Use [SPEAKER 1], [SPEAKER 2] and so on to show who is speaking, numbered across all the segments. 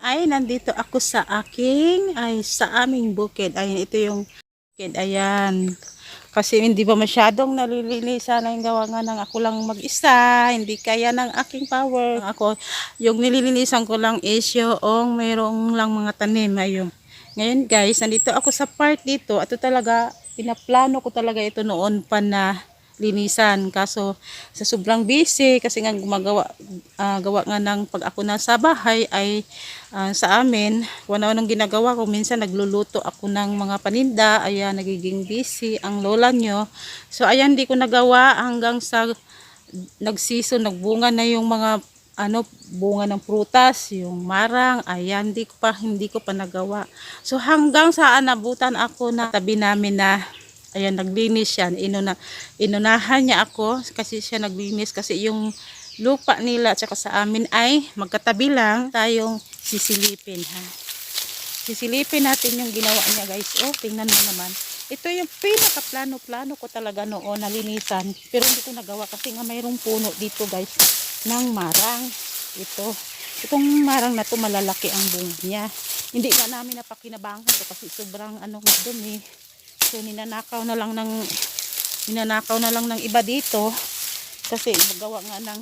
[SPEAKER 1] Ay, nandito ako sa aking, ay sa aming bukid. Ayan, ito yung bukid. Ayan. Kasi hindi ba masyadong nalilinisan na yung gawa nga ng ako lang mag-isa. Hindi kaya ng aking power. Ako, yung nililinisan ko lang is yung mayroong lang mga tanim. Ayun. Ngayon guys, nandito ako sa part dito. Ito talaga, pinaplano ko talaga ito noon pa na linisan. Kaso sa sobrang busy kasi nga gumagawa ah, gawa nga ng pag ako nasa bahay ay ah, sa amin ano anong ginagawa ko. Minsan nagluluto ako ng mga paninda ayan nagiging busy ang lola nyo. So ayan di ko nagawa hanggang sa nagsiso nagbunga na yung mga ano bunga ng prutas yung marang ayan di ko pa hindi ko pa nagawa. So hanggang sa anabutan ako na tabi namin na Ayan, naglinis siya. Inuna, inunahan niya ako kasi siya naglinis kasi yung lupa nila at saka sa amin ay magkatabi lang tayong sisilipin ha. Sisilipin natin yung ginawa niya guys. Oh, tingnan mo naman. Ito yung pinaka-plano-plano ko talaga noon nalinisan. Pero hindi ko nagawa kasi nga mayroong puno dito guys ng marang. Ito. Itong marang na to malalaki ang bunga niya. Hindi nga namin napakinabangan to kasi sobrang ano nga dumi. So ninanakaw na lang ng ninanakaw na lang ng iba dito kasi magawa nga ng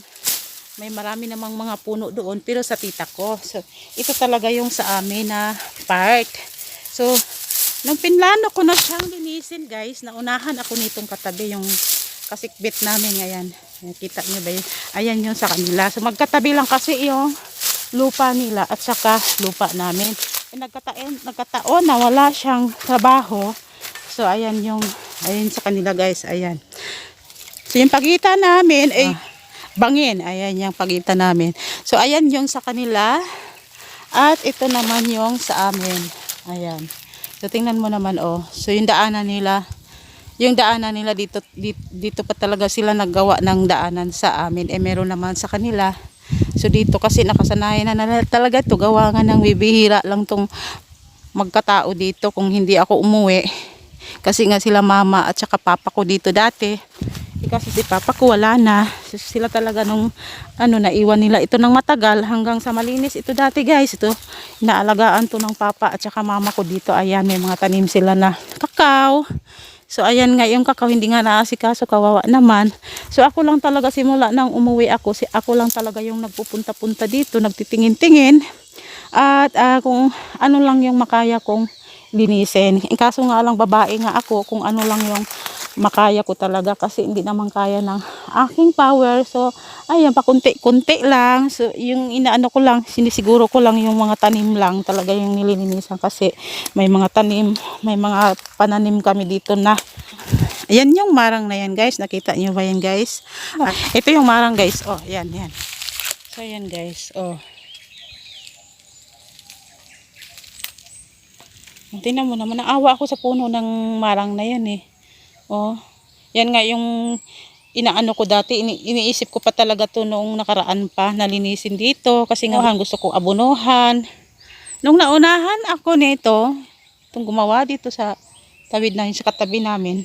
[SPEAKER 1] may marami namang mga puno doon pero sa tita ko. So ito talaga yung sa amin na part. So nung pinlano ko na siyang linisin guys, naunahan ako nitong katabi yung kasikbit namin ngayon. Kita niyo ba yun? Ayan yung sa kanila. So magkatabi lang kasi yung lupa nila at saka lupa namin. Eh, nagkataon, nagkataon na wala siyang trabaho. So, ayan yung, ayan sa kanila guys, ayan. So, yung pagitan namin, ay, bangin, ayan yung pagitan namin. So, ayan yung sa kanila, at ito naman yung sa amin. Ayan. So, tingnan mo naman, oh. So, yung daanan nila, yung daanan nila dito, dito, dito pa talaga sila naggawa ng daanan sa amin. Eh, meron naman sa kanila. So, dito kasi nakasanayan na, na talaga ito. Gawa nga ng bibihira lang tong magkatao dito kung hindi ako umuwi. Kasi nga sila mama at saka papa ko dito dati. Eh, kasi si papa ko wala na. Sila talaga nung ano naiwan nila ito ng matagal hanggang sa malinis ito dati guys. Ito inaalagaan to ng papa at saka mama ko dito. Ayan may mga tanim sila na kakao. So ayan nga yung kakao hindi nga naasikaso kawawa naman. So ako lang talaga simula nang umuwi ako, si ako lang talaga yung nagpupunta-punta dito, nagtitingin-tingin. At ah, kung ano lang yung makaya kong linisin. In kaso nga lang babae nga ako kung ano lang yung makaya ko talaga kasi hindi naman kaya ng aking power. So, ayan, pakunti-kunti lang. So, yung inaano ko lang, sinisiguro ko lang yung mga tanim lang talaga yung nililinisan kasi may mga tanim, may mga pananim kami dito na Ayan yung marang na yan guys. Nakita niyo ba yan guys? Ah, ito yung marang guys. Oh, yan, yan. So, yan guys. Oh. Tingnan mo naman, naawa ako sa puno ng marang na yan eh. Oh, yan nga yung inaano ko dati, ini iniisip ko pa talaga to noong nakaraan pa, nalinisin dito kasi nga gusto ko abunuhan. Nung naunahan ako nito, itong gumawa dito sa tawid na sa katabi namin,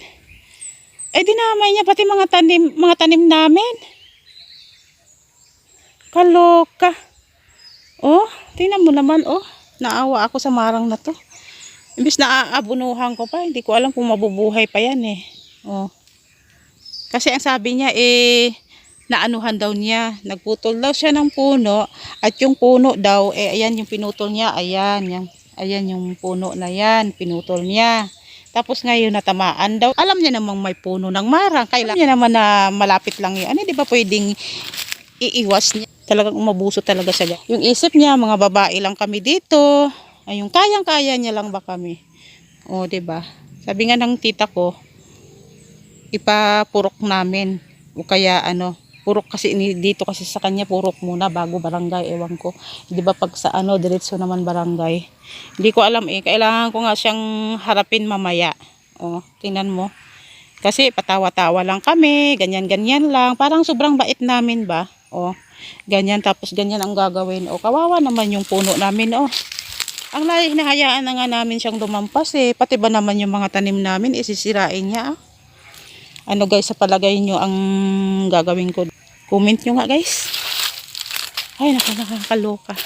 [SPEAKER 1] eh dinamay niya pati mga tanim, mga tanim namin. Kaloka. Oh, tingnan mo naman oh. Naawa ako sa marang na to. Imbis na aabunuhan ko pa, hindi ko alam kung mabubuhay pa yan eh. Oh. Kasi ang sabi niya eh naanuhan daw niya, nagputol daw siya ng puno at yung puno daw eh ayan yung pinutol niya, ayan, yung, ayan yung puno na yan, pinutol niya. Tapos ngayon natamaan daw. Alam niya namang may puno ng marang. Kailangan niya naman na malapit lang yun. Ano, di ba pwedeng iiwas niya? Talagang umabuso talaga siya. Yung isip niya, mga babae lang kami dito. Ay, yung kayang-kaya niya lang ba kami? O, ba? Sabi nga ng tita ko, ipapurok namin. O kaya ano, purok kasi dito kasi sa kanya purok muna bago barangay, ewan ko. 'Di ba pag sa ano diretso naman barangay. Hindi ko alam eh, kailangan ko nga siyang harapin mamaya. O, tingnan mo. Kasi patawa-tawa lang kami, ganyan-ganyan lang. Parang sobrang bait namin ba? O, ganyan tapos ganyan ang gagawin. O, kawawa naman yung puno namin. O, ang lahi hinahayaan na nga namin siyang lumampas eh. Pati ba naman yung mga tanim namin, isisirain niya. ah. Ano guys, sa palagay nyo ang gagawin ko? Comment nyo nga guys. Ay, nakakaloka.